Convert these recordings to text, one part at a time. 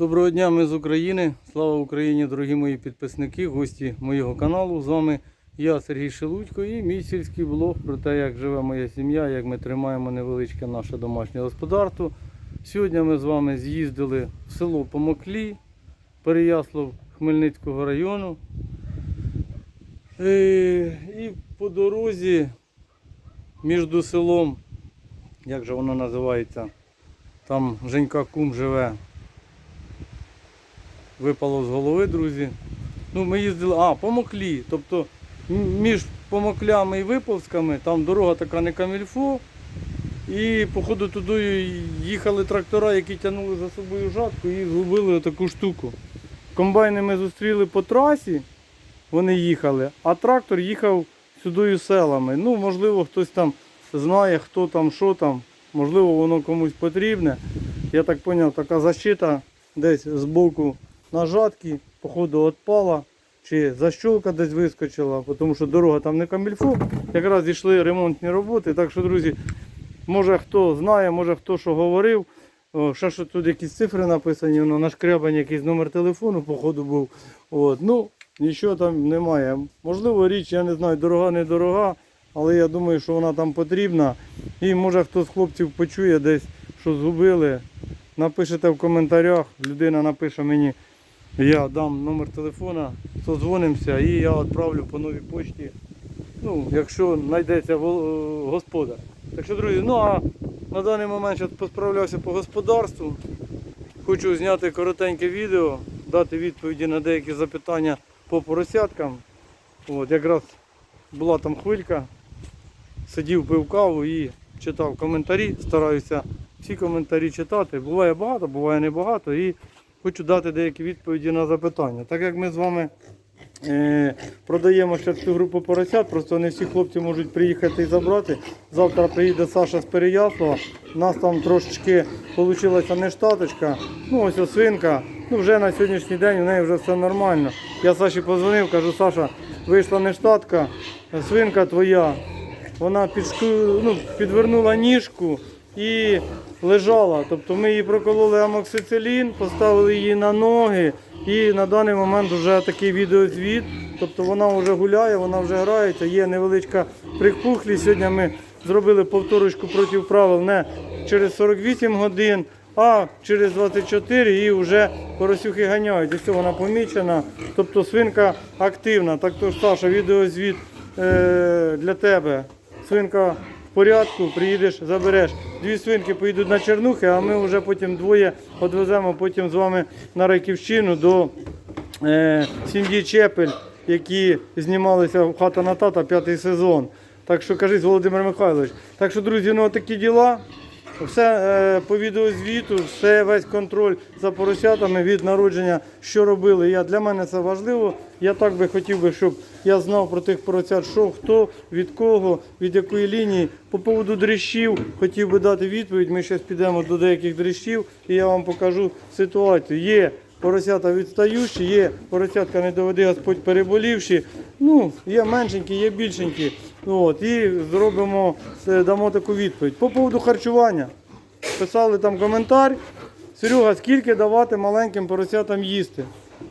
Доброго дня, ми з України. Слава Україні, дорогі мої підписники, гості моєго каналу. З вами я, Сергій Шелудько, і мій сільський блог про те, як живе моя сім'я, як ми тримаємо невеличке наше домашнє господарство. Сьогодні ми з вами з'їздили в село Помоклі, Переяслав Хмельницького району. Е, І по дорозі між селом, як же воно називається, там Женька Кум живе випало з голови, друзі. Ну, ми їздили, а, по Моклі. Тобто між Помоклями і Виповськами там дорога така не камільфо. І походу туди їхали трактора, які тягнули за собою жатку і згубили таку штуку. Комбайни ми зустріли по трасі, вони їхали, а трактор їхав сюди селами. Ну, можливо, хтось там знає, хто там, що там, можливо, воно комусь потрібне. Я так зрозумів, така защита десь з боку на жатки, походу відпала, чи защолка десь вискочила, тому що дорога там не камільфо. Якраз йшли ремонтні роботи. Так що, друзі, може хто знає, може хто що говорив. Ще що тут якісь цифри написані, воно нашкрябані якийсь номер телефону, походу був. От, ну, нічого там немає. Можливо, річ, я не знаю, дорога, не дорога, але я думаю, що вона там потрібна. І може хто з хлопців почує десь, що згубили. Напишете в коментарях, людина напише мені, я дам номер телефона, созвонимося і я відправлю по новій почті. Ну, якщо знайдеться е, господар. Так що, друзі, ну а на даний момент зараз посправлявся по господарству. Хочу зняти коротеньке відео, дати відповіді на деякі запитання по поросяткам. От, якраз була там хвилька, сидів, пив каву і читав коментарі, стараюся всі коментарі читати. Буває багато, буває небагато. І хочу дати деякі відповіді на запитання. Так як ми з вами е, продаємо ще цю групу поросят, просто не всі хлопці можуть приїхати і забрати. Завтра приїде Саша з Переяслава. У нас там трошечки вийшла не штаточка. Ну ось свинка. Ну вже на сьогоднішній день у неї вже все нормально. Я Саші позвонив, кажу, Саша, вийшла не штатка, свинка твоя. Вона підшку, ну, підвернула ніжку і лежала. Тобто ми її прокололи амоксицилін, поставили її на ноги. І на даний момент вже такий відеозвіт. Тобто вона вже гуляє, вона вже грається, є невеличка припухлість. Сьогодні ми зробили повторочку проти правил не через 48 годин, а через 24 і вже поросюхи ганяють. Ось вона помічена. Тобто свинка активна. Так то Саша, відеозвіт е, для тебе. Свинка порядку, приїдеш, забереш. Дві свинки поїдуть на Чернухи, а ми вже потім двоє відвеземо потім з вами на Райківщину до е, сім'ї Чепель, які знімалися в хата на тата п'ятий сезон. Так що кажись, Володимир Михайлович. Так що, друзі, ну такі діла. Все е, по відеозвіту, все весь контроль за поросятами від народження, що робили. Я, для мене це важливо. Я так би хотів би, щоб я знав про тих поросят, що хто, від кого, від якої лінії. По поводу дріщів хотів би дати відповідь. Ми зараз підемо до деяких дріщів і я вам покажу ситуацію. Є поросята відстаючі, є поросятка не доведи Господь переболівші. Ну, є меншенькі, є більшенькі. От, і зробимо, е, дамо таку відповідь. По поводу харчування. Писали там коментар. Серега, скільки давати маленьким поросятам їсти?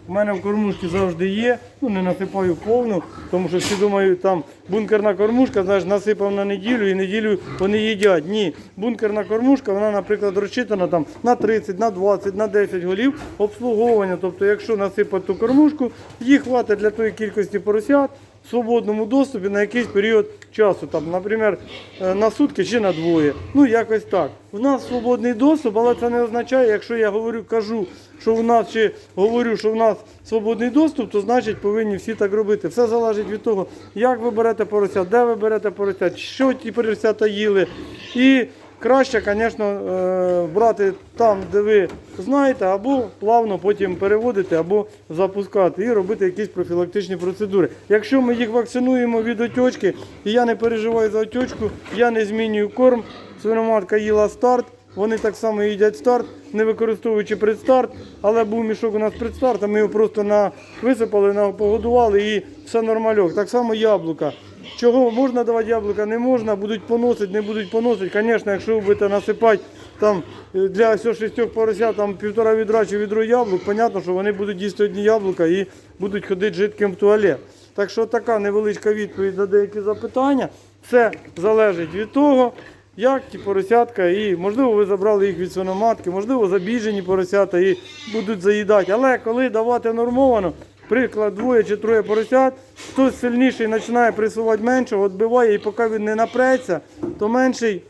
У мене в кормушці завжди є, ну не насипаю повну, тому що всі думають, там бункерна кормушка, знаєш, насипав на неділю і неділю вони їдять. Ні, бункерна кормушка, вона, наприклад, розчитана там на 30, на 20, на 10 голів обслуговування. Тобто, якщо насипати ту кормушку, їх хватить для тої кількості поросят в свободному доступі на якийсь період часу, там, наприклад, е, на сутки чи на двоє. Ну, якось так. У нас свободний доступ, але це не означає, якщо я говорю, кажу, що у нас чи говорю, що у нас свободний доступ, то значить повинні всі так робити. Все залежить від того, як ви берете поросят, де ви берете поросят, що ті поросята їли. І краще, звісно, е, брати там, де ви знаєте, або плавно потім переводити, або запускати і робити якісь профілактичні процедури. Якщо ми їх вакцинуємо від отечки, і я не переживаю за отечку, я не змінюю корм, свиноматка їла старт. Вони так само їдять старт, не використовуючи предстарт, але був мішок у нас предстарт, а ми його просто на, висипали, погодували і все нормальок. Так само яблука. Чого можна давати яблука, не можна, будуть поносити, не будуть поносити. Звісно, якщо ви будете насипати там е, для всього шістьох поросят там півтора відра чи відро яблук, понятно, що вони будуть їсти одні яблука і будуть ходити жидким в туалет. Так що така невеличка відповідь на деякі запитання. Все залежить від того, як ті поросятка, і можливо ви забрали їх від свиноматки, можливо, забіжені поросята і будуть заїдати. Але коли давати нормовано, приклад двоє чи троє поросят, хтось сильніший починає пресувати меншого, відбиває, і поки він не напреться, то менший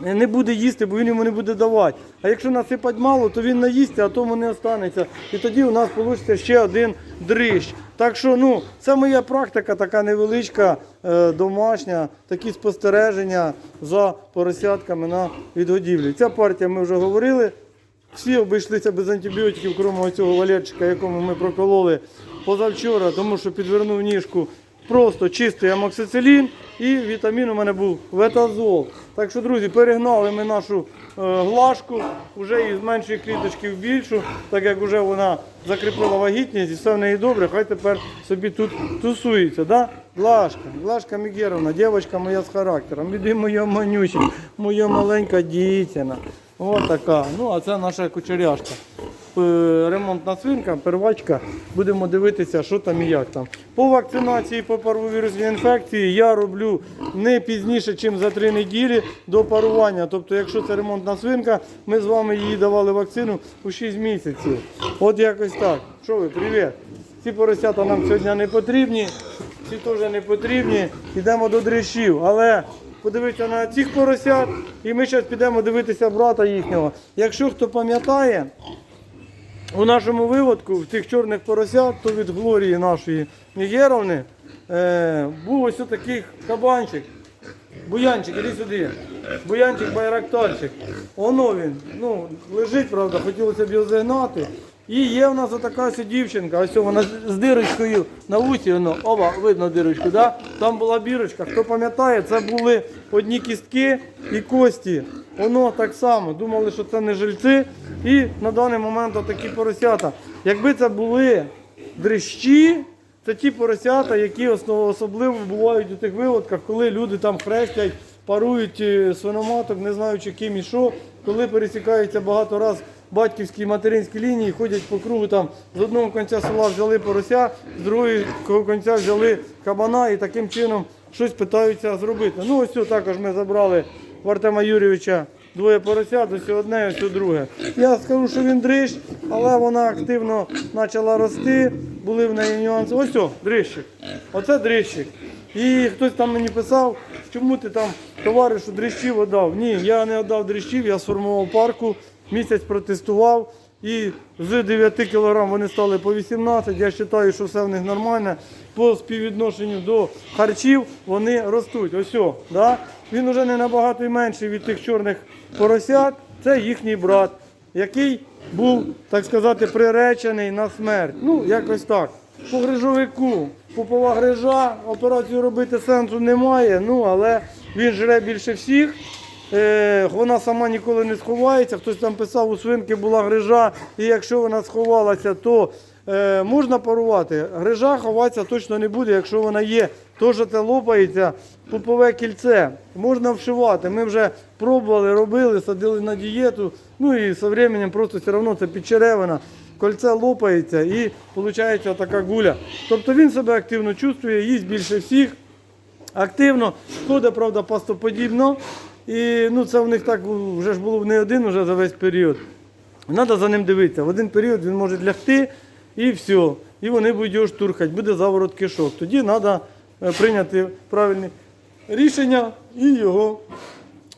не буде їсти, бо він йому не буде давати. А якщо насипати мало, то він наїсться, а тому не останеться. І тоді у нас вийде ще один дрищ. Так що, ну, це моя практика така невеличка, е, домашня, такі спостереження за поросятками на відгодівлі. Ця партія ми вже говорили. Всі обійшлися без антибіотиків, крім цього валерчика, якому ми прокололи позавчора, тому що підвернув ніжку просто чистий амоксицилін і вітамін у мене був ветазол. Так що, друзі, перегнали ми нашу е, глажку, вже із меншої кліточки в більшу, так як вже вона закріпила вагітність і все в неї добре, хай тепер собі тут тусується. Да? Глажка, Глажка Мігеровна, дівчинка моя з характером, іди моя манюсі, моя маленька дітяна. Ось така. Ну, а це наша кучеряшка. Е, Ремонтна свинка, первачка. Будемо дивитися, що там і як там. По вакцинації по парвовірусній інфекції я роблю не пізніше, ніж за 3 неділі до парування. Тобто, якщо це ремонтна свинка, ми з вами їй давали вакцину у 6 місяців. От якось так. Що ви, привіт. Ці поросята нам сьогодні не потрібні, ці теж не потрібні. Йдемо до дрищів. Але подивіться на цих поросят, і ми зараз підемо дивитися брата їхнього. Якщо хто пам'ятає, у нашому виводку в тих чорних поросят, то від Глорії нашої Нігеровни, е, був ось такий кабанчик. Буянчик, іди сюди. Буянчик байрактарчик. Оно він. Ну, лежить, правда, хотілося б його загнати. І є в нас отака дівчинка, ось вона з дирочкою на вусі, воно, оба, видно дирочку, да? там була бірочка. Хто пам'ятає, це були одні кістки і кості. Воно так само. Думали, що це не жильці. І на даний момент такі поросята. Якби це були дрищі, це ті поросята, які особливо бувають у тих виводках, коли люди там хрестять, парують е, свиноматок, не знаючи ким і що, коли пересікаються багато раз батьківські і материнські лінії, ходять по кругу там з одного кінця села взяли порося, з другого кінця взяли кабана і таким чином щось питаються зробити. Ну ось також ми забрали в Артема Юрійовича двоє поросят, ось одне, ось друге. Я скажу, що він дрищ, але вона активно почала рости, були в неї нюанси. Ось о, дрищик. Оце дрищик. І хтось там мені писав, чому ти там товаришу дрищів віддав. Ні, я не віддав дрищів, я сформував парку, місяць протестував. І з 9 кг вони стали по 18. Я вважаю, що все в них нормально. По співвідношенню до харчів вони ростуть. Ось, о, да? Він вже не набагато менший від тих чорних поросят. Це їхній брат, який був, так сказати, приречений на смерть. Ну, якось так. По грижовику, пупова грижа, операцію робити сенсу немає, ну але він жре більше всіх. Е, вона сама ніколи не сховається. Хтось там писав, у свинки була грижа, і якщо вона сховалася, то е, можна парувати. Грижа ховатися точно не буде, якщо вона є. То, що це лопається, пупове кільце, можна вшивати. Ми вже пробували, робили, садили на дієту. Ну і з часом просто все одно це підчеревина. Кольце лопається і виходить така гуля. Тобто він себе активно чувствує, їсть більше всіх активно, ходить, правда, пастоподібно. І ну, це в них так вже ж було не один уже за весь період. Треба за ним дивитися. В один період він може лягти і все. І вони будуть його штурхати, буде заворот кишок. Тоді треба прийняти правильне рішення і його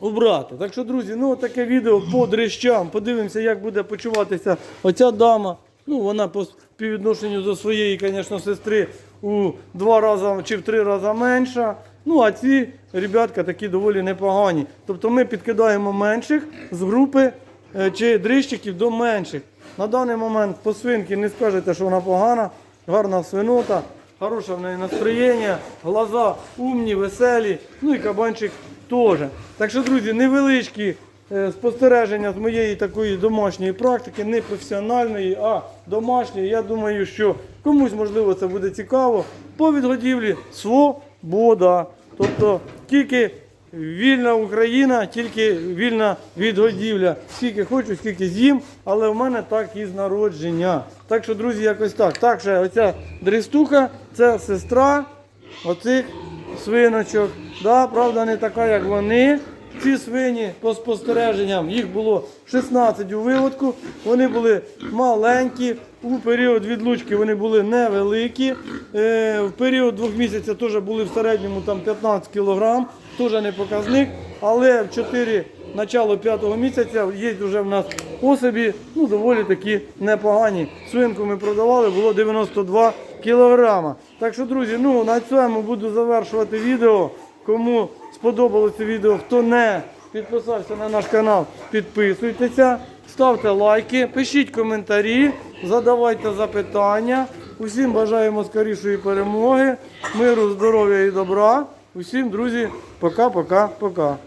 убрати. Так що, друзі, ну таке відео по дрищам. Подивимося, як буде почуватися оця дама. Ну, вона по співвідношенню до своєї, звісно, сестри у два рази чи в три рази менша. Ну, а ці ребятка такі доволі непогані. Тобто ми підкидаємо менших з групи е, чи дрищиків до менших. На даний момент по свинки не скажете, що вона погана, гарна свинота, хороше в настроєння, глаза умні, веселі, ну і кабанчик теж. Так що, друзі, невеличкі е, спостереження з моєї такої домашньої практики, не професіональної, а домашньої. Я думаю, що комусь можливо це буде цікаво. По відгодівлі свобода. Тобто тільки вільна Україна, тільки вільна відгодівля. Скільки хочу, скільки з'їм, але в мене так і з народження. Так що, друзі, якось так. Так що оця дрістуха це сестра оцих свиночок. Да, правда, не така, як вони. Ці свині по спостереженням, їх було 16 у виводку, вони були маленькі, у період відлучки вони були невеликі. Е, в період двох місяців теж були в середньому там 15 кг, теж не показник. Але в 4 начало 5 місяця є вже в нас особі, ну доволі такі непогані. Свинку ми продавали, було 92 кілограма. Так що, друзі, ну на цьому буду завершувати відео. Кому сподобалося відео, хто не підписався на наш канал, підписуйтеся, ставте лайки, пишіть коментарі, задавайте запитання. Усім бажаємо скорішої перемоги, миру, здоров'я і добра. Усім, друзі, пока-пока-пока.